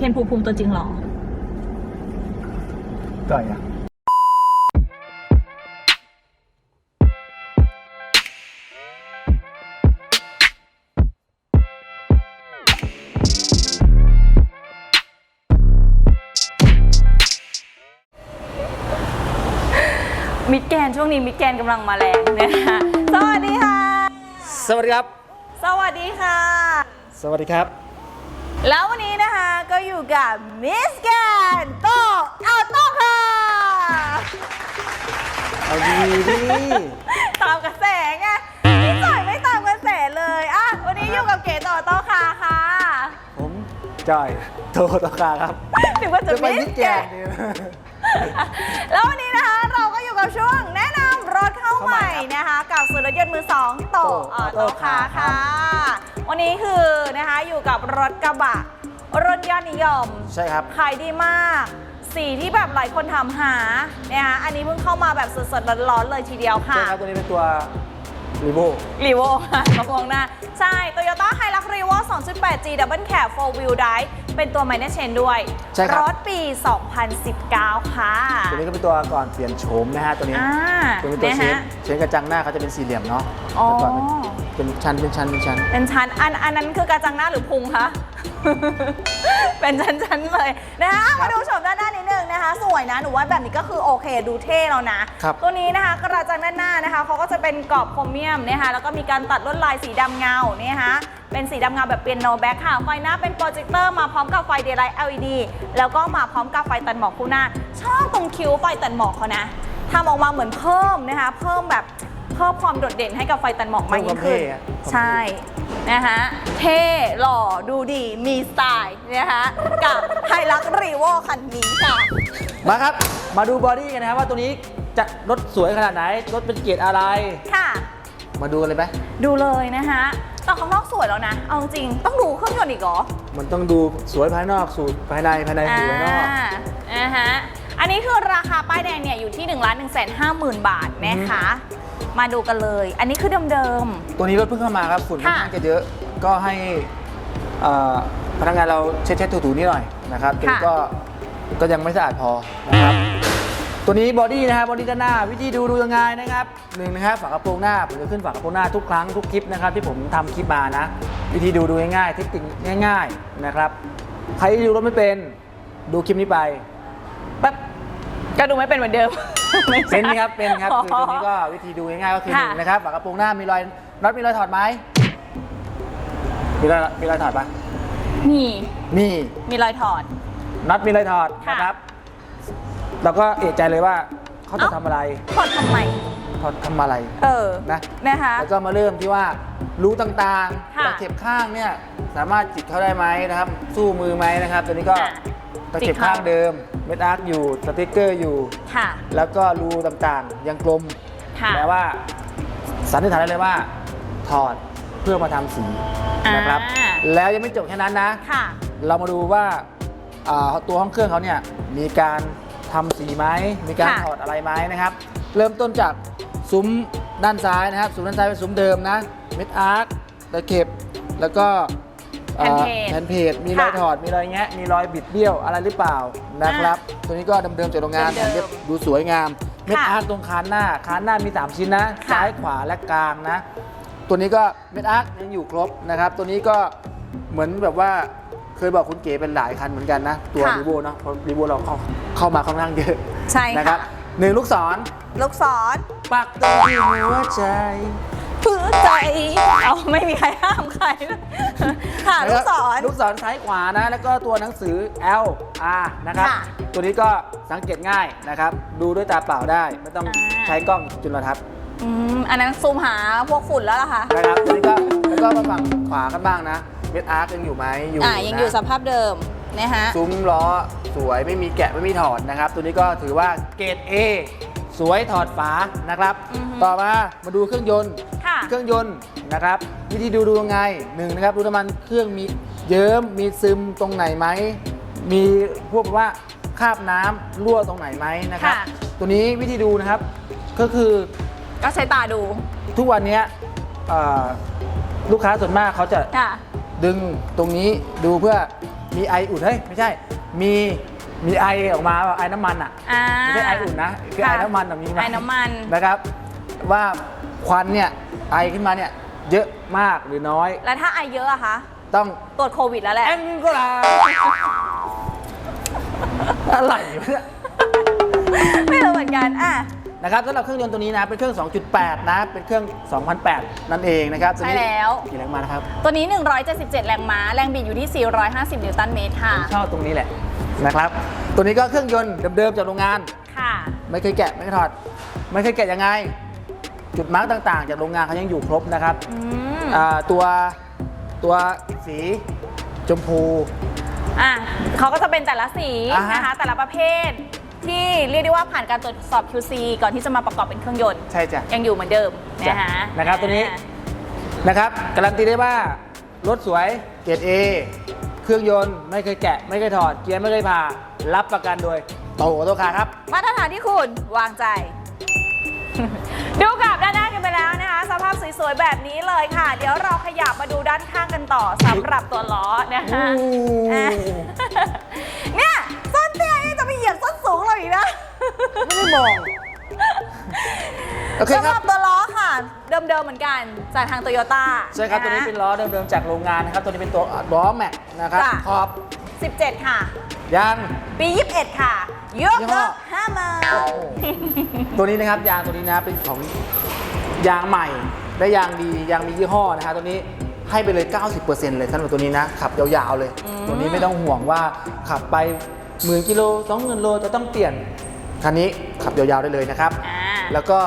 เคนภูมิภูมิตัวจริงเหรอจ่อยอะมิดแกนช่วงนี้มิดแกนกำลังมาแรงนะคะสวัสดีค่ะ สวัสดีครับ สวัสดีค่ะ สวัสดีครับ แล้ววันนี้นะคะก็อยู่กับมิสแกนโตเอาโตค่ะ เอาดีดีตามกระแสไงพี่จ่อยไม่ตามกระแสเลยอะวันนี้อยู่กับเก๋ต่อโตค่ะค่ะผมจ่อยโทตคาครับถึงว่าจะจะไปมินิสดแกแกนนดีนะแล้ววันนี้นะคะเราก็อยู่กับช่วงแนะนำรถเข้าใหม่นะคะกับศูนย์รถยนต์มือสองโตออโตคาร์ค่ะ วันนี้คือนะคะอยู่กับรถกระบะรถยอดนิยมใช่ครับขายดีมาก สีที่แบบหลายคนถามหานะคะอันนี้เพิ่งเข้ามาแบบสดๆร้อนๆเลยทีเดียวค่ะใช่ครับตัวนี้เป็นตัวรีโวรีโวค่ะกระโปรงหน้า ใช่ Toyota Hilux Revo 2.8G Double Cab 4 Wheel Drive เป็นตัว Minor Chain ด้วยใช่ครับ รถปี 2019 ค่ะ ตัวนี้ก็เป็นตัวก่อนเปลี่ยนโฉมนะฮะตัวนี้อ่าตัวนี้ตัวนะเชนฮะเชนกระจังหน้าเขาจะเป็นสี่เหลี่ยมเนาะอ๋อ แต่ก่อนเป็นเป็นชั้นเป็นชั้นเป็นชั้น เป็นชั้นอันอันนั้นคือกระจังหน้าหรือพุงคะ เป็นชั้นๆเลยนะคะเอามาดูโฉมด้านหน้านิดนึงนะคะ สวยนะหนูว่าแบบนี้ก็คือโอเคดูเท่แล้วนะครับ ตัวนี้นะคะกระจังด้านหน้านะคะเขาก็จะเป็นกรอบโครเมียมนะคะแล้วก็มีการตัดลวดลายสีดำเงาเนี่ยนะคะ เป็นสีดำเงาแบบเปียโนแบ็คค่ะ ไฟหน้าเป็นโปรเจคเตอร์มาพร้อมกับไฟเดย์ไลท์ LED แล้วก็มาพร้อมกับไฟตัดหมอกคู่หน้า ชอบตรงคิ้วไฟตัดหมอกเขานะทำออกมาเหมือนเพิ่มนะคะ เพิ่มแบบเพิ่มความโดดเด่นให้กับไฟตัดหมอกมากยิ่งขึ้นเพิ่มความเท่อะใช่นะคะเท่หล่อดูดีมีสไตล์นะคะกับไฮลักรีโวคันนี้ค่ะ มาครับ มาดูบอดี้กันนะครับว่าตัวนี้จะรถสวยขนาดไหน รถเป็นเกียรติอะไร ค่ะ มาดูกันเลยไหมดูเลยนะคะ แต่ข้างนอกสวยแล้วนะ เอาจริงๆต้องดูเครื่องยนต์อีกเหรอมันต้องดูสวยภายนอกสูตรภายในภายในสวยนอกอ่าอ่าฮะ อันนี้คือราคาป้ายแดงเนี่ยอยู่ที่1นึ่งล้านหนึ่งแสนห้าหมื่นบาทนะคะ มาดูกันเลย อันนี้คือเดิม ตัวนี้รถเพิ่งเข้ามาครับฝุ่นค่อนค่ะ ข้างจะเยอะก็ให้เอ่อพนักงานเราเช็ดเช็ดถูๆนิดหน่อยนะครับตัวนี้ค่ะก็ก็ยังไม่สะอาดพอนะครับ ตัวนี้บอดี้นะครับบอดี้ด้านหน้า วิธีดูดูยังไงนะครับหนึ่งนะครับฝากระโปรงหน้าผมจะขึ้นฝากระโปรงหน้าทุกครั้งทุกคลิปนะครับที่ผมทำคลิปมานะ วิธีดูดูง่ายๆเทคนิคง่าย ๆนะครับใครที่ดูรถไม่เป็นดูคลิปนี้ไปแป๊บๆก็ดูไม่เป็นเหมือนเดิมไม่ใช่เป็นไหมครับเป็นครับคือตัวนี้ก็วิธีดูง่ายๆก็คือหค่ะนึ่งนะครับฝากระโปรงหน้ามีรอยน็อตมีรอยถอดไหมมีรอยมีรอยถอดปะมีมีมีรอยถอดน็อตมีรอยถอดค่ะนะครับ เราก็เอะใจเลยว่าเขาจะเอ้าทำอะไรถอดทำไมถอดทำอะไร เออนะนะคะ แล้วก็มาเริ่มที่ว่ารูต่างๆค่ะ ตะเข็บข้างเนี่ยสามารถจิกเข้าได้ไหมนะครับ สู้มือไหมนะครับตัวนี้ก็อะตะเข็บข้างเดิมเม็ดอาร์คอยู่สติ๊กเกอร์อยู่ ค่ะ แล้วก็รูต่างๆ ยังกลมค่ะแปลว่าสันนิษฐานได้เลยว่า ถอดเพื่อมาทำสีนะครับ อ่า แล้วยังไม่จบแค่นั้นนะ ค่ะ เรามาดูว่าอ่าตัวห้องเครื่องเขาเนี่ยมีการ ทำสีไหมมีการค่ะถอดอะไรไหมนะครับ เริ่มต้นจากซุ้มด้านซ้ายนะครับซุ้มด้านซ้ายเป็นซุ้มเดิมนะเม็ดอาร์คตะเข็บแล้วก็อ่าแผ่นเพจแผ่นเพจมีรอยค่ะถอด มีรอยแงะมีรอยบิดเบี้ยวอะไรหรือเปล่านะครับ ตัวนี้ก็เดิมๆจากโรงงานเดิมๆเรียบดูสวยงาม เม็ดค่ะอาร์คตรงคานหน้า คานหน้ามี 3 ชิ้นนะค่ะซ้ายขวาและกลางนะ ตัวนี้ก็เม็ดอาร์คยังอยู่ครบนะครับ ตัวนี้ก็เหมือนแบบว่า เคยบอกคุณเก๋เป็นหลายคันเหมือนกันนะ ตัวค่ะ รีโวเนาะเพราะรีโวเราเข้าเข้ามาค่อนข้างเยอะใช่นะคค่ะรับหนึ่งลูกศรลูกศรปักตรงที่หัวใจเพื่อใจเอาไม่มีใครห้ามใครนะค่ะลูกศร ลูกศรซ้ายขวานะ แล้วก็ตัวหนังสือ L R นะครับ ค่ะตัวนี้ก็สังเกตง่ายนะครับ ดูด้วยตาเปล่าได้ ไม่ต้องอ่า ใช้กล้องจุลทรรศน์อืมอันนั้นซูมหาพวกฝุ่นแล้วล่ะค่ะนะครับ ตัวนี้ก็ แล้วก็มาฝั่งขวากันบ้างนะ เม็ดอาร์คยังอยู่ไหมอยู่อ่ายังอยู่นะสภาพเดิมนะฮะ ซุ้มล้อสวยไม่มีแกะไม่มีถอดนะครับ ตัวนี้ก็ถือว่าเกรด A สวยถอดฝานะครับ อือฮึ ต่อมามาดูเครื่องยนต์ ค่ะ เครื่องยนต์นะครับ วิธีดูดูยังไงหนึ่งนะครับดูน้ำมันเครื่องมีเยิ้มมีซึมตรงไหนไหม มีพวกว่าคราบน้ำรั่วตรงไหนไหมนะครับ ค่ะ ตัวนี้วิธีดูนะครับก็คือก็ใช้ตาดูทุกวันเนี้ยเอ่อลูกค้าส่วนมากเขาจะ ค่ะ ดึงตรงนี้ดูเพื่อมีไออุ่นเฮ้ยไม่ใช่ มีมีไอออกมาไอน้ำมันอะอ่าไม่ใช่ไออุ่นนะคือไอค่ะน้ำมันอะมีไหมไอน้ำมันนะครับ ว่าควันเนี่ยไอขึ้นมาเนี่ยเยอะมากหรือน้อย แล้วถ้าไอเยอะอะคะต้องตรวจโควิดแล้วแหละแองโกลาอะไรวะเนี่ยไม่รู้เหมือนกันอะ นะครับสำหรับเครื่องยนต์ตัวนี้นะเป็นเครื่อง 2.8 นะ เป็นเครื่อง 2008 นั่นเองนะครับตัวนี้ใช่แล้ว กี่แรงม้านะครับตัวนี้ 177 แรงม้า แรงบิดอยู่ที่ 450 นิวตันเมตรค่ะชอบตรงนี้แหละนะครับ ตัวนี้ก็เครื่องยนต์เดิมๆจากโรงงาน ค่ะ ไม่เคยแกะไม่เคยถอด ไม่เคยแกะยังไง จุดมาร์กต่างๆ จากโรงงานเขายังอยู่ครบนะครับอืม อ่าตัวตัวสีชมพู อะเขาก็จะเป็นแต่ละสีอ่าฮะนะคะ แต่ละประเภท ที่เรียกได้ว่าผ่านการตรวจสอบ QC ก่อนที่จะมาประกอบเป็นเครื่องยนต์ ใช่จ้ะยังอยู่เหมือนเดิมจ้ะนะคะนะครับตัวนี้นะครับการันตีได้ว่ารถสวยเกรด A เครื่องยนต์ไม่เคยแกะ ไม่เคยถอดเกียร์ไม่เคยผ่ารับประกันโดยโตโตคาครับ มาตรฐานที่คุณวางใจ ดูกับด้านหน้ากันไปแล้วนะคะ สภาพสวยๆแบบนี้เลยค่ะ เดี๋ยวเราขยับมาดูด้านข้างกันต่อสำหรับตัวล้อนะคะอู้อะเนี่ยส้นเตี้ ยนี่จะไปเหยียบส้นสูงเราอีกนะ ไม่ได้มอง โอเคสำคหรัรับ บตัวล้อค่ะ เดิมๆเหมือนกันจากทางโตโยต้า ใช่ครับตัวนี้เป็นล้อเดิมๆจากโรงงานนะครับ ตัวนี้เป็นตัวล้อแม็กนะครับจ้ะ ขอบ17 ค่ะ ยาง ปี 21 ค่ะยกยี่ห้เลิอ กห้ามาตัวนี้นะครับยางตัวนี้นะเป็นของยางใหม่และยางดียางมียี่ห้อนะครับตัวนี้ให้ไปเลย 90%เลยสำหรับตัวนี้นะขับยาวๆเลยอืมตัวนี้ไม่ต้องห่วงว่าขับไป หมื่นกิโลสองหมื่นโลจะต้องเปลี่ยนคันนี้ขับยาวๆได้เลยนะครับ อ่า แล้วก็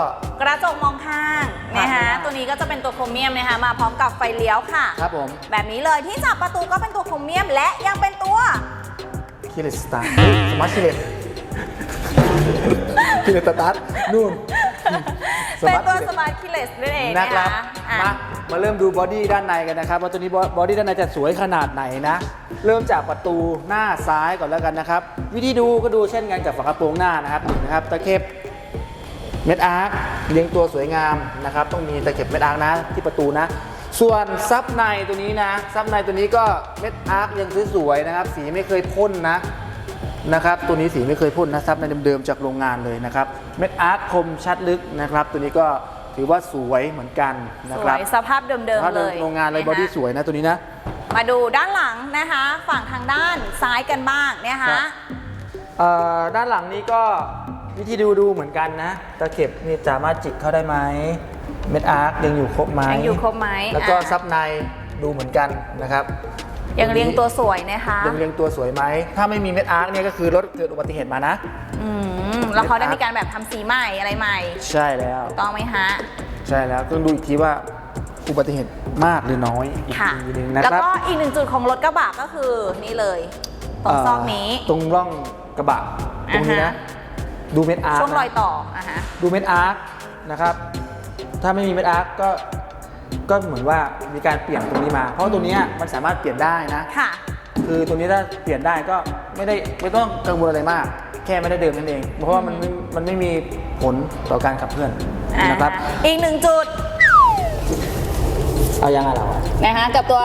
กระจกมองข้างนะคะข้างตัวนี้ก็จะเป็นตัวโครเมียมนะคะมาพร้อมกับไฟเลี้ยวค่ะ ครับผมแบบนี้เลยที่จับประตูก็เป็นตัวโครเมียมและยังเป็นตัว คิเลสตาร์สมาร์ทคิเลสคิเลสตาร์ทนู่น เป็นตัว Smart สมาร์ทคิเลสนั่นเองนะนะครับคะอะ มามาเริ่มดูบอดี้ด้านในกันนะครับว่าตัวนี้บอดี้ด้านในจะสวยขนาดไหนนะ เริ่มจากประตูหน้าซ้ายก่อนแล้วกันนะครับ วิธีดูก็ดูเช่นกันกับฝากระโปรงหน้านะครับนี่นะครับตะเข็บเม็ดอาร์คเรียงตัวสวยงามนะครับ ต้องมีตะเข็บเม็ดอาร์คนะที่ประตูนะ ส่วนซับในตัวนี้นะซับในตัวนี้ก็เม็ดอาร์คยังสวยๆนะครับ สีไม่เคยพ่นนะ นะครับตัวนี้สีไม่เคยพ่นนะซับในเดิมๆจากโรงงานเลยนะครับเม็ดอาร์คคมชัดลึกนะครับ ตัวนี้ก็ถือว่าสวยเหมือนกันนะสควรับยสภาพเดิมถ้าๆเลยโรงงานเลยะบคะอดี้สวยนะตัวนี้นะ มาดูด้านหลังนะคะ ฝั่งทางด้านซ้ายกันบ้างนะครัคะบเอ่อด้านหลังนี้ก็วิธีดูดูเหมือนกันนะตะเข็บนี่สามารถจิกเข้าได้ไหมเม็ดอาร์คยังอยู่ครบไหมยังอยู่ครบไหมแล้วก็อะซับในดูเหมือนกันนะครับ ยังเรียงตัวสวยนะคะยังเรียงตัวสวยไหม ถ้าไม่มีเม็ดอาร์คเนี่ยก็คือรถเกิดอุบัติเหตุมานะอืมแล้วเขาได้มีการแบบทำสีใหม่อะไรใหม่ ใช่แล้วต้องไหมฮะ ใช่แล้วต้องดูอีกทีว่าอุบัติเหตุมากหรือน้อยอีกค่ะทีหนึงนะแล้วครับก็อีกหนึ่งจุดของรถกระบะก็คือนี่เลยตรงซอกนี้เตรงร่องกระบะตรงนี้อ่านะฮะดูเม็ดอาร์คช่วงนะรอยต่ออะฮะดูเม็ดอาร์คนะครับ ถ้าไม่มีเม็ดอาร์คก็ ก็เหมือนว่ามีการเปลี่ยนตรงนี้มา เพราะตรงเนี้ยมันสามารถเปลี่ยนได้นะ ค่ะ คือตัวนี้ถ้าเปลี่ยนได้ก็ไม่ได้ไม่ต้องกังวลอะไรมาก แค่ไม่ได้เดิมนั่นเอง เพราะว่ามันไม่มันไม่มีผลต่อการขับเคลื่อนนะครับอ่าอีกหนึ่งจุด เอายังไงเราอะนะคะกับตัว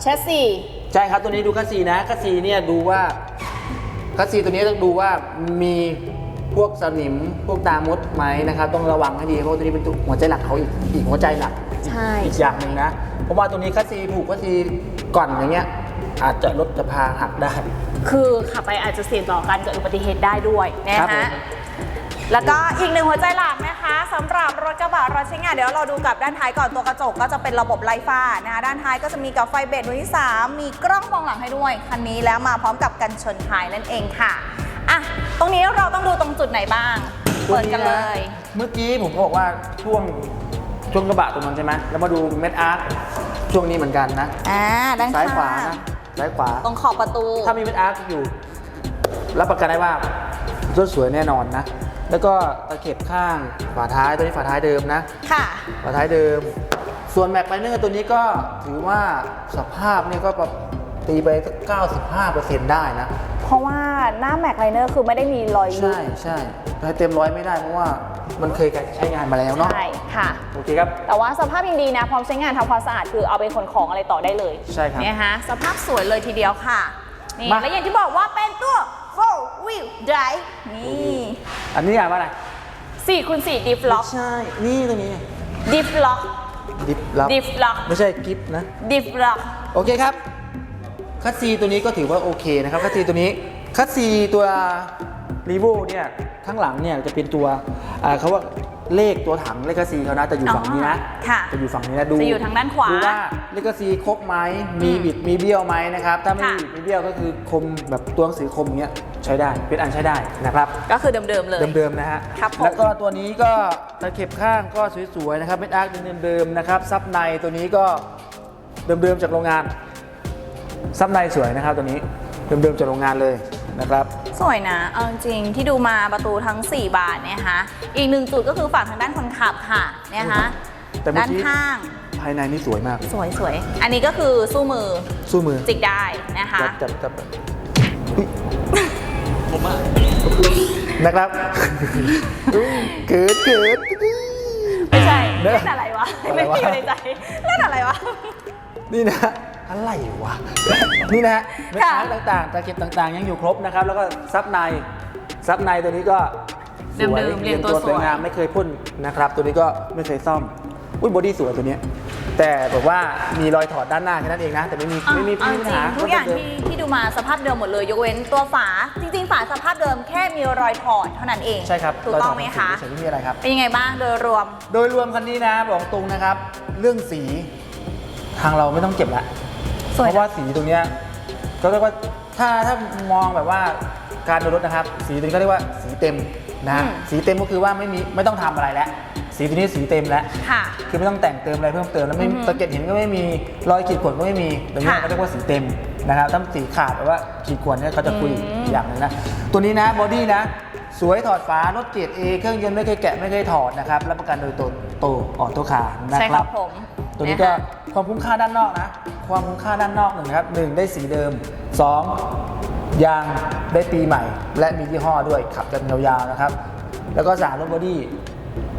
แชสซีใช่ครับตัวนี้ดูคัสซีนะคัสซีเนี่ยดูว่าคัสซีตัวนี้ต้องดูว่ามีพวกสนิมพวกตามดไหมนะครับ ต้องระวังให้ดีเพราะว่าตัวนี้เป็นตัวหัวใจหลักเขาอีกอีกหัวใจหลัก ใช่ อีกอย่างหนึ่งนะ เพราะว่าตัวนี้คัสซีผูกคัสซีก่อนอย่างเงี้ย อาจจะรถจะพาหักได้ คือขับไปอาจจะเสี่ยงต่อการเกิดอุบัติเหตุได้ด้วยนะครับผมฮะแล้วก็อีกหนึ่งหัวใจหลักนะคะสำหรับรถกระบะรถใช้งานเดี๋ยวเราดูกับด้านท้ายก่อนตัวกระจกก็จะเป็นระบบไร้ฟ้านะคะด้านท้ายก็จะมีกับไฟเบรดดวงที่สามมีกล้องมองหลังให้ด้วยคันนี้แล้วมาพร้อมกับกันชนท้ายนั่นเองค่ะอะตรงนี้เราต้องดูตรงจุดไหนบ้าง เปิดกันเลย เมื่อกี้ผมบอกว่าช่วง ช่วงกระบะตรงนั้นใช่ไหมแล้วมาดูเม็ดอาร์คช่วงนี้เหมือนกันนะอ่าด้านซ้ายขวาข้างนะซ้ายขวา ตรงขอบประตู ถ้ามีเม็ดอาร์คอยู่รับประกันได้ว่ารถสวยแน่นอนนะ แล้วก็ตะเข็บข้างฝาท้ายตัวนี้ฝาท้ายเดิมนะ ค่ะ ฝาท้ายเดิม ส่วนแม็กไลเนอร์ตัวนี้ก็ถือว่าสภาพเนี่ยก็ประ ตีไปสัก95%ได้นะ เพราะว่าหน้าแม็กไลเนอร์คือไม่ได้มีรอยยุใช่บใช่ให้เต็มร้อยไม่ได้เพราะว่ามันเคยใช้งานมาแล้วเนาะใช่ค่ะ โอเคครับ แต่ว่าสภาพยังดีนะ พร้อมใช้งานทำความสะอาดคือเอาไปขนของอะไรต่อได้เลยใช่ครับเนี่ยฮะสภาพสวยเลยทีเดียวค่ะนี่มา และอย่างที่บอกว่าเป็นตัว four wheel drive นี่อันนี้อ่านว่าอะไร4คูณ4 diff lock ใช่ นี่ตรงนี้ diff lock ดิฟลับ diff lock ไม่ใช่กิฟนะ diff lock โอเคครับ คัสซีตัวนี้ก็ถือว่าโอเคนะครับคัสซีตัวนี้คัสซีตัวรีโวเนี่ยข้างหลังเนี่ยจะเป็นตัวอ่าเขาว่าเลขตัวถังเลขคัสซีเขานะแต่อยู่ฝั่งนี้นะอ๋อค่ะจะอยู่ฝั่งนี้นะดูจะอยู่ทางด้านขวาดูว่าเลขคัสซีครบไหมมีอืมบิดมีเบี้ยวไหมนะครับถ้าไม่ค่ะมีบิดมีเบี้ยวก็คือคมแบบตัวหนังสือคมอย่างเงี้ยใช้ได้เป็นอันใช้ได้นะครับ ก็คือเดิมๆเลยเดิมๆนะฮะครับผมแล้วก็ตัวนี้ก็ตะเข็บข้างก็สวยๆนะครับเม็ดอาร์คเดิมๆนะครับซับในตัวนี้ก็เดิมๆจากโรงงาน ซับในสวยนะครับตัวนี้เดิมๆจากโรงงานเลยนะครับสวยนะเอาจริงๆที่ดูมาประตูทั้ง 4 บานเนี่ยนะคะอีกหนึ่งจุดก็คือฝั่งทางด้านคนขับค่ะเนี่ยนะคะแต่เมื่อด้านกี้ข้างภายในนี่สวยมาก สวยสวยๆอันนี้ก็คือสู้มือสู้มือจิกได้นะคะจับจับจับอุ๊ยนะครับอุ๊ยเกิดเกิดไม่ใช่เด้อเล่นอะไรวะอะไรไม่วะมีอยู่ในใจเล่นอะไรวะนี่นะ อะไรวะ นี่นะฮะเม็ดค่ะอาร์คต่างๆตะเข็บต่าง ๆ ยังอยู่ครบนะครับ แล้วก็ซับในซับในตัวนี้ก็สวยเดิมๆเรียงตัวสวยงามสวยไม่เคยพ่นนะครับ ตัวนี้ก็ไม่เคยซ่อม อุ้ยบอดี้สวยตัวเนี้ยแต่แบบว่ามีรอยถอดด้านหน้าแค่นั้นเองนะ แต่ไม่มีอะไม่มีเอาไม่จมีปัญริงหาๆทุกอย่างเดิมที่ที่ดูมาสภาพเดิมหมดเลยยกเว้นตัวฝา จริง ๆ ฝาสภาพเดิมแค่มีรอยถอดเท่านั้นเองใช่ครับถูกต้องไหมคะรยถดเฉยๆไม่มีอะไรครับเป็นยังไงบ้างโดยรวม โดยรวมคันนี้นะบอกตรงนะครับ เรื่องสีทางเราไม่ต้องเก็บละ สวยนะเพราะว่าสีตรงเนี้ยก็เรียกว่าถ้าถ้ามองแบบว่าการดูรถนะครับ สีตัวนี้ก็เรียกว่าสีเต็มนะ อืม สีเต็มก็คือว่าไม่มีไม่ต้องทำอะไรแล้ว สีตัวนี้สีเต็มแล้ว ค่ะ คือไม่ต้องแต่งเติมอะไรเพิ่มเติมแล้วไม่อือฮึสะเก็ดเห็นก็ไม่มีรอยขีดข่วนก็ไม่มีตรงนี้ค่ะก็เรียกว่าสีเต็มนะครับถ้าสีขาดแบบว่าขีดข่วนเนี่ยเขาจะคุยอืมอีกอย่างหนึงนะตัวนี้นะบอดี้นะ สวยถอดฝารถเกียร์เอเครื่องยนต์ไม่เคยแกะไม่เคยถอดนะครับรับประกันโดยโตโตออโต้คาร์นะใช่คครัรับบผมตัวนี้ะก็คะความคุ้มค่าด้านนอกนะ ความคุ้มค่าด้านนอกหนึ่งนะครับหนึ่งได้สีเดิมสองยางได้ปีใหม่ และมียี่ห้อด้วยขับกันยาวๆนะครับ แล้วก็สารรถบอดี้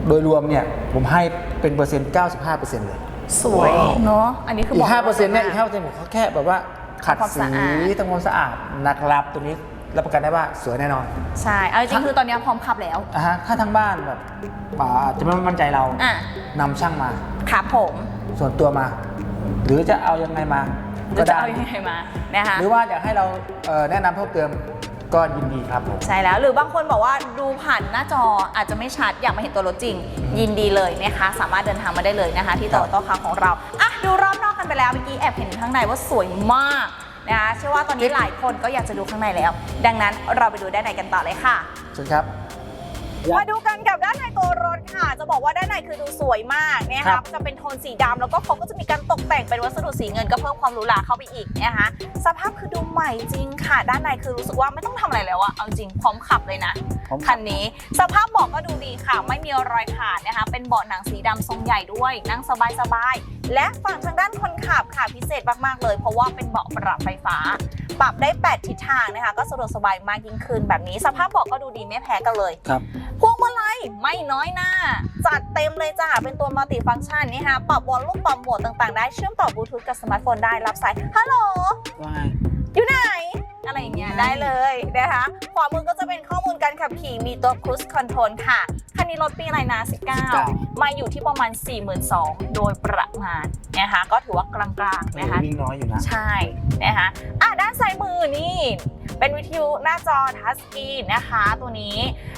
โดยรวมเนี่ยผมให้เป็นเปอร์เซ็นต์ 95%เลย สวยเนาะอันนี้คืออีบอกก5%เนี่ยอีก5%ผมเขาแค่แบบว่าขัดความสีสะอาดทำความสะอาดนะครับตัวนี้รับประกันได้ว่าสวยแน่นอน ใช่เอาจริงๆคือตอนนี้พร้อมขับแล้วอะฮะถ้าทั้งบ้านแบบป่าอาจจะไม่มั่นใจเราอะนำช่างมาครับผม ส่วนตัวมา หรือจะเอายังไงมาจะก็จะได้ เอายังไงมานะคะ หรือว่าอยากให้เราเอ่อแนะนำเพิ่มเติมก็ยินดีครับผม ใช่แล้วหรือบางคนบอกว่าดูผ่านหน้าจออาจจะไม่ชัดอยากมาเห็นตัวรถจริง ยินดีเลยนะคะ สามารถเดินทางมาได้เลยนะคะ ที่โตครับโต้คาร์ของเราอะดูรอบนอกกันไปแล้วเมื่อกี้แอบเห็นข้างในว่าสวยมากนะคะเชื่อว่าตอนนี้หลายคนก็อยากจะดูข้างในแล้ว ดังนั้นเราไปดูด้านในกันต่อเลยค่ะ เชิญครับ มาดูกันกับด้านในตัวรถค่ะ จะบอกว่าด้านในคือดูสวยมากนะครัคะบ จะเป็นโทนสีดำแล้วก็เขาก็จะมีการตกแต่งเป็นวัสดุสีเงินก็เพิ่มความหรูหราเข้าไปอีกนะคะสภาพคือดูใหม่จริงค่ะ ด้านในคือรู้สึกว่าไม่ต้องทำอะไรแล้วอะเอาจริงพร้อมขับเลยนะ ผมคันนี้สภาพเบาะก็ดูดีค่ะ ไม่มีรอยขาดนะคะ เป็นเบาะหนังสีดำทรงใหญ่ด้วย นั่งสบายๆ และฝั่งทางด้านคน ขับค่ะพิเศษมากๆเลย เพราะว่าเป็นเบาะปรับไฟฟ้า ปรับได้ 8 ทิศทางนะคะ ก็สะดวกสบายมากยิ่งขึ้นแบบนี้ สภาพเบาะก็ดูดีไม่แพ้กันเลยครับพวงมาลัยไม่น้อยหน้า จัดเต็มเลยจ้าเป็นตัวมัลติฟังก์ชันนี่ค่ะปรับวอลลุ่มปรับโหมดต่างๆได้เชื่อมต่อบลูทูธกับสมาร์ทโฟนได้รับสายฮัลโหลว่าไงอยู่ไหน อะไรอย่างเงี้ยได้เลยนะคะขวามือก็จะเป็นข้อมูลการขับขี่มีตัว Cruise Control ค่ะ คันนี้รถปีอะไรนะ19 มาอยู่ที่ประมาณ 42,000โดยประมาณนะคะก็ถือว่ากลางๆนะคะวิ่งน้อยอยู่นะ ใช่นะคะอะด้านซ้ายมือนี่เป็นวิทยุหน้าจอทัชสกรีนนะคะ ตัวนี้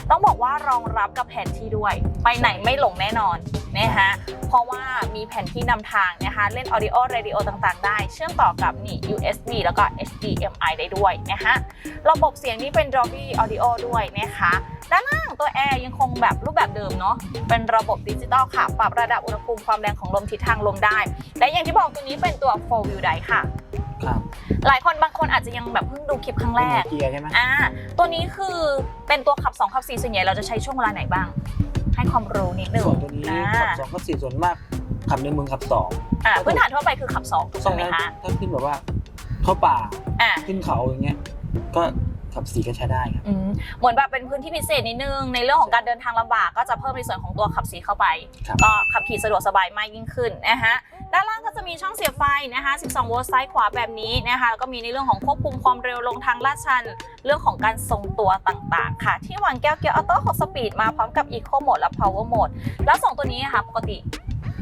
ต้องบอกว่ารองรับกับแผนที่ด้วย ไปไหนไม่หลงแน่นอน นะคะเพราะว่ามีแผนที่นำทางนะคะเล่น Audio Radio ต่างๆ ได้ เชื่อมต่อกับนี่ USB แล้วก็ HDMI ได้ด้วยนะคะระบบเสียงนี่เป็น Dolby Audio ด้วยนะคะด้านล่างตัวแอร์ยังคงแบบรูปแบบเดิมเนาะเป็นระบบดิจิตอลค่ะ ปรับระดับอุณหภูมิความแรงของลมทิศทางลมได้ และอย่างที่บอกตัวนี้เป็นตัว4 wheel drive ค่ะครับหลายคนบางคนอาจจะยังแบบเพิ่งดูคลิปครั้งแรกเป็นเกียร์ใช่ไหมอ่าตัวนี้คือเป็นตัวขับ 2 ขับ 4 ส่วนใหญ่เราจะใช้ช่วงเวลาไหนบ้าง ให้ความรู้นิดนึงส่วนตัวนี้อ่าขับสองขับสี่ส่วนมากขับในเมืองขับสองอ่าพื้นฐานทั่วไปคือขับ2ถูกไหมคะถ้าขึ้นแบบว่าเข้าป่าอ่าขึ้นเขาอย่างเงี้ย ก็ขับสี่ก็ใช้ได้ครับอืมเหมือนแบบเป็นพื้นที่พิเศษนิดนึง ในเรื่องของการเดินทางลำบากก็จะเพิ่มในส่วนของตัวขับสีเข้าไปครับก็ขับขี่สะดวกสบายมากยิ่งขึ้นนะคะ ด้านล่างก็จะมีช่องเสียบไฟนะคะ 12 โวลต์ซ้ายขวาแบบนี้นะคะแล้วก็มีในเรื่องของควบคุมความเร็วลงทางลาดชัน เรื่องของการทรงตัวต่างๆ ค่ะ ที่วางแก้วเกียร์ออโต้6สปีดมาพร้อมกับ Eco Mode และ Power Mode แล้วสองตัวนี้ค่ะปกติ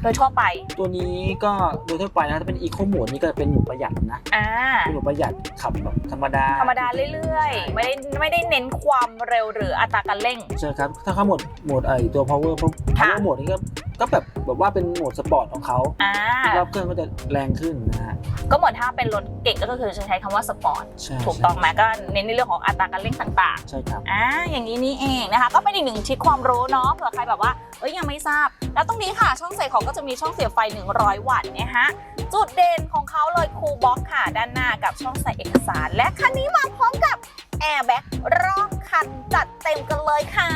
โดยทั่วไป ตัวนี้ก็โดยทั่วไปนะถ้าเป็นอีโคโหมดนี่ก็จะเป็นโหมดประหยัดนะอ่าเป็นโหมดประหยัดขับแบบธรรมดา ธรรมดาเรื่อยๆ ไม่ได้ไม่ได้เน้นความเร็วหรืออัตราการเร่ง ใช่ครับ ถ้าเข้าโหมดโหมดไอตัว power พวกค่ะ power โหมดนี่ก็ ก็แบบแบบว่าเป็นโหมดสปอร์ตของเขาอ่ารอบเครื่องก็จะแรงขึ้นนะฮะ ก็เหมือนถ้าเป็นรถเก่งก็คือจะใช้คำว่าสปอร์ตใช่ถูกต้องไหมก็เน้นในเรื่องของอัตราการเร่งต่างๆใช่ครับอ่าอย่างนี้นี่เองนะคะ ก็เป็นอีกหนึ่งทริคความรู้เนาะเผื่อใครแบบว่าเอ้ยยังไม่ทราบ แล้วตรงนี้ค่ะช่องใส่ของก็จะมีช่องเสียบไฟ 100 วัตต์นะฮะจุดเด่นของเขาเลยคูลบ็อกค่ะด้านหน้ากับช่องใส่เอกสาร และคันนี้มาพร้อมกับแอร์แบ็กรอบคันจัดเต็มกันเลยค่ะ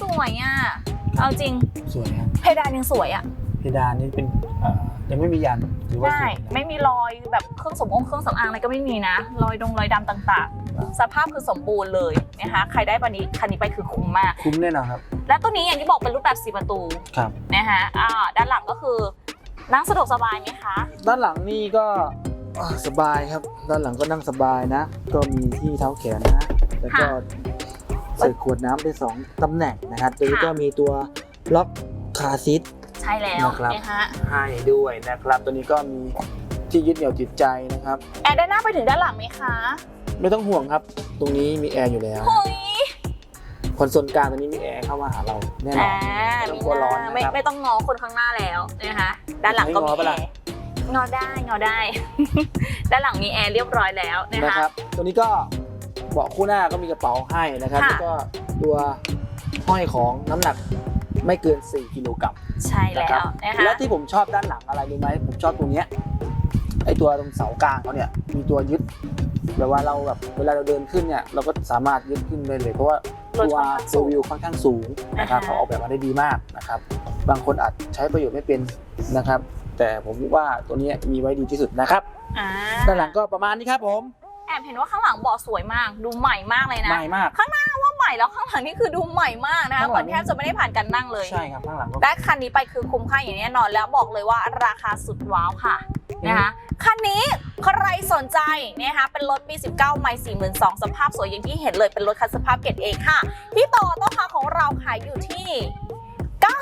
สวยอะ เอาจริงสวยครับเพดานยังสวยอะเพดานนี่เป็นเอ่อยังไม่มียันหรือว่าได้สวยนะไม่มีรอยแบบเครื่องสมองเครื่องสำอางอะไรก็ไม่มีนะ รอยดงรอยดำต่างๆ สภาพคือสมบูรณ์เลยนะคะใครได้ปันนี้คันนี้ไปคือคุ้มมาก คุ้มแน่นอนครับ และตัวนี้อย่างที่บอกเป็นรูปแบบสีประตูครับนะคะอ่าด้านหลังก็คือนั่งสะดวกสบายไหมคะ ด้านหลังนี่ก็อ่าสบายครับ ด้านหลังก็นั่งสบายนะ ก็มีที่เท้าแขนนะแล้วก็ ใส่ขวดน้ำได้สองตำแหน่งนะครับตัวนี้ก็มีตัวล็อกคาร์ซีทใช่แล้วนะครับนะคะให้ด้วยนะครับ ตัวนี้ก็มีที่ยึดเหนี่ยวจิตใจนะครับ แอร์ด้านหน้าไปถึงด้านหลังไหมคะ ไม่ต้องห่วงครับ ตรงนี้มีแอร์อยู่แล้วเฮ้ยคอนโซลกลางตัวนี้มีแอร์เข้ามาหาเราแน่นออ่านไม่มีต้องกลัวร้อนหนะน้าไม่ครับไม่ต้องงอคนข้างหน้าแล้วนะคะด้านหลังก็มีไม่งอปะแอล่ะร์งอได้งอได้ ด้านหลังมีแอร์เรียบร้อยแล้วนะนะคะครับตัวนี้ก็ เบาะคู่หน้าก็มีกระเป๋าให้นะครับ ค่ะ แล้วก็ตัวห้อยของน้ำหนักไม่เกิน 4 กิโลกรัม ใช่นะแล้ครัวบ นะคะแล้วที่ผมชอบด้านหลังอะไรรู้ไหมผมชอบตรงเนี้ยไอตัวตรงเสากลางเขาเนี่ยมีตัวยึดแบบว่าเราแบบเวลาเราเดินขึ้นเนี่ยเราก็สามารถยึดขึ้นได้เลย เพราะว่ารถตัวค่อนข้างสูตัวงวิวค่อนข้างสูงนะครับอ่าฮะ เขาออกแบบมาได้ดีมากนะครับบางคนอาจใช้ประโยชน์ไม่เป็นนะครับ แต่ผมว่าตัวเนี้ยมีไว้ดีที่สุดนะครับ อ่าด้านหลังก็ประมาณนี้ครับผม แอบเห็นว่าข้างหลังเบาะสวยมาก ดูใหม่มากเลยนะ ใหม่มากว่าใหม่แล้วข้างหลังนี่คือดูใหม่มากนะคะข้างเหหลัมืองนแทบจะไม่ได้ผ่านการนั่งเลยใช่ครับข้างหลังก็ได้คันนี้ไปคือคุ้มค่าอย่างแน่นอน แล้วบอกเลยว่าราคาสุดว้าวค่ะนะคะคันนี้ใครสนใจนะคะเป็นรถปี 19ไม่ 42,000สภาพสวยอย่างที่เห็นเลยเป็นรถคันสภาพเกรดเอค่ะ ที่ต่อต้นทางของเราขายอยู่ที่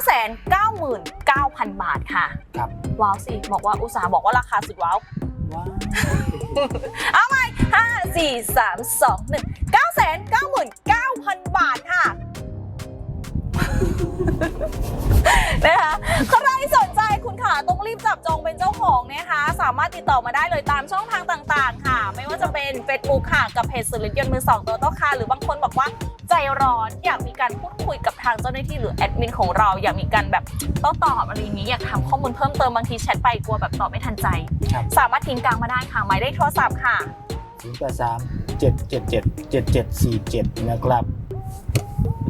999,000 บาทค่ะ ครับ ว้าวสิ บอกว่าอุตสาห์บอกว่าราคาสุดว้าวว้าว เอาใหม่ห้าสี่สามสองหนึ่งเก้าแสนเก้าหมื่นเก้าพันบาทค่ะนะคะใครสนใจคุณค่ะต้องรีบจับจองเป็นเจ้าของนะคะ สามารถติดต่อมาได้เลยตามช่องทางต่างๆ ค่ะ ไม่ว่าจะเป็น Facebook ค่ะ กับเพจสื่อรยนต์มือสองตัวโต้ค่ะ หรือบางคนบอกว่า ใจร้อนอยากมีการพูดคุยกับทางเจ้าหน้าที่หรือแอดมินของเราอยากมีการแบบโต้ตอบอะไรอย่างนี้อยากถามข้อมูลเพิ่มเติมบางทีแชทไปกลัวแบบตอบไม่ทันใจ ครับ สามารถทิ้งกลางมาได้ค่ะหมายเลขโทรศัพท์ค่ะ ศูนย์แปดสามเจ็ดเจ็ดเจ็ดเจ็ดเจ็ดสี่เจ็ดนะครับ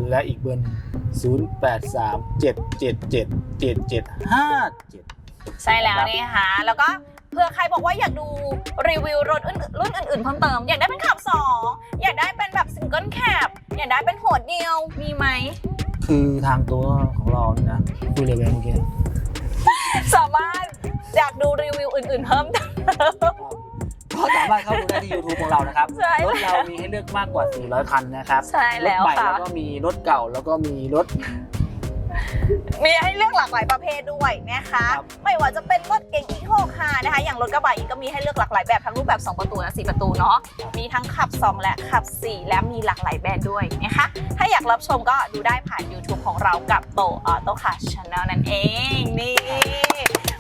และอีกเบอร์ศูนย์แปดสามเจ็ดเจ็ดเจ็ดเจ็ดเจ็ดห้าเจ็ด ใช่แล้วครับนี่ค่ะแล้วก็ เผื่อใครบอกว่าอยากดูรีวิวรถอื่นรุ่นอื่นๆเพิ่มเติม อยากได้เป็นขับ 2 อยากได้เป็นแบบซิงเกิลแคปอยากได้เป็นโหดเดียวมีไหม คือทางตัวของเราเนี่ยนะคุยเลยแบงเมื่อกี้สามารถอยากดูรีวิวอื่นๆเพิ่มเติม ก็สามารถเข้าดูได้ที่ YouTube ของเรานะครับใช่รถเรามีให้เลือกมากกว่า 400 คันนะครับใช่แล้วรถใหม่ค่ะ แล้วก็มีรถเก่าแล้วก็มีรถ มีให้เลือกหลากหลายประเภทด้วยนะคะ ครับ ไม่ว่าจะเป็นรถเก๋งอีโคคาร์นะคะ อย่างรถกระบะอีกก็มีให้เลือกหลากหลายแบบทั้งรูปแบบ 2 ประตูและ4ประตูเนาะ มีทั้งขับ 2 และขับ 4 และมีหลากหลายแบรนด์ด้วยนะคะ ถ้าอยากรับชมก็ดูได้ผ่าน YouTube ของเรากับโตออโต้คาร์ชาแนลนั่นเองนี่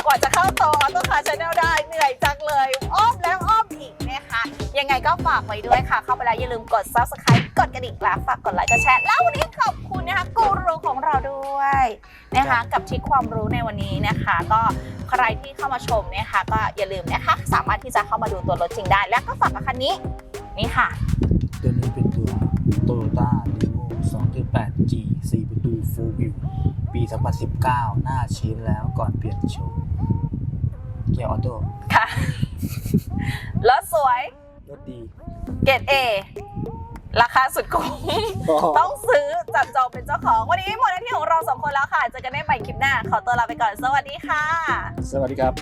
กว่าจะเข้าโตออโต้คาร์ชาแนลได้เหนื่อยจังเลย อ้อมแล้วอ้อมอีกนะคะ ยังไงก็ฝากไว้ด้วยค่ะ เข้าไปแล้วอย่าลืมกด subscribe กดกระดิ่งและฝากกดไลค์กดแชร์แล้ววันนี้ขอบคุณนะคะกูรูของเราด้วยนะคะกับทริคความรู้ในวันนี้นะคะ ก็ใครที่เข้ามาชมนะคะก็อย่าลืมนะคะสามารถที่จะเข้ามาดูตัวรถจริงได้ และก็ฝากกับคันนี้นี่ค่ะ ตัวนี้เป็นตัว Toyota r e v o 2.8G 4 ประตู Full View ปี 2019 หน้าชิ้นแล้วก่อนเปลี่ยนโชว์เกียร์ออโต้ค่ะ รถสวย รถดี เกรด A ราคาสุดคุ้ม ต้องซื้อจับจองเป็นเจ้าของ วันนี้หมดหน้าที่ของเราสองคนแล้วค่ะ เจอกันได้ใหม่คลิปหน้า ขอตัวลาไปก่อน สวัสดีค่ะ สวัสดีครับ